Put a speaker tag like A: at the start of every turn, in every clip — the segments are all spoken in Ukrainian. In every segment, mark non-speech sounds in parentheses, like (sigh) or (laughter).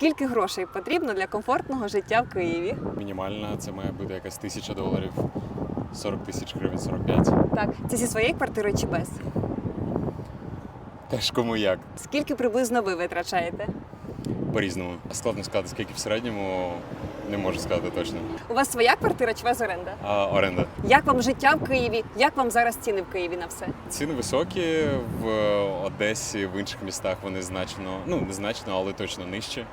A: Скільки грошей потрібно для комфортного життя в Києві?
B: Мінімальна це має бути якась тисяча доларів, 40 тисяч гривень, 45.
A: Так, це зі своєї квартири чи без?
B: Теж кому як.
A: Скільки приблизно ви витрачаєте?
B: По-різному. Складно сказати, скільки в середньому не можу сказати точно.
A: У вас своя квартира чи у вас оренда?
B: А оренда.
A: Як вам життя в Києві? Як вам зараз ціни в Києві на все?
B: Ціни високі в Одесі, в інших містах вони значно, ну не значно, але точно нижчі.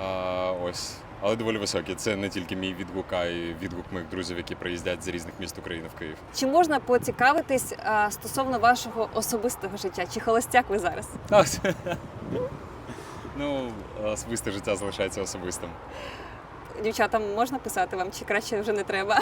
B: А, ось. Але доволі високі. Це не тільки мій відгук, а й відгук моїх друзів, які приїздять з різних міст України в Київ.
A: Чи можна поцікавитись а, стосовно вашого особистого життя? Чи холостяк ви зараз? (laughs)
B: Ну, особисте життя залишається особистим.
A: Дівчатам можна писати вам, чи краще вже не треба?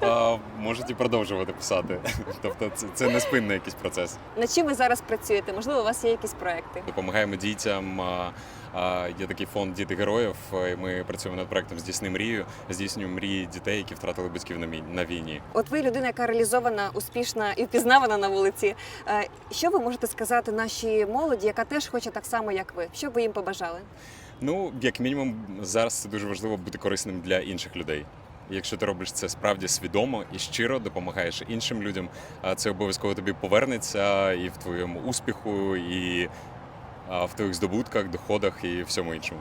B: А, можуть і продовжувати писати. (laughs) Тобто це, це не спинний якийсь процес.
A: Над чим ви зараз працюєте? Можливо, у вас є якісь проекти?
B: Допомагаємо дітям. а, а, Є такий фонд Діти героїв. і Ми працюємо над проектом Здійсни мрію, здійснюємо мрії дітей, які втратили батьків на мі- на війні.
A: От ви людина, яка реалізована, успішна і впізнавана на вулиці. Е, Що ви можете сказати нашій молоді, яка теж хоче так само, як ви? Що б ви їм побажали?
B: Ну, як мінімум, зараз це дуже важливо бути корисним для інших людей. Якщо ти робиш це справді свідомо і щиро допомагаєш іншим людям, це обов'язково тобі повернеться і в твоєму успіху, і в твоїх здобутках, доходах і всьому іншому.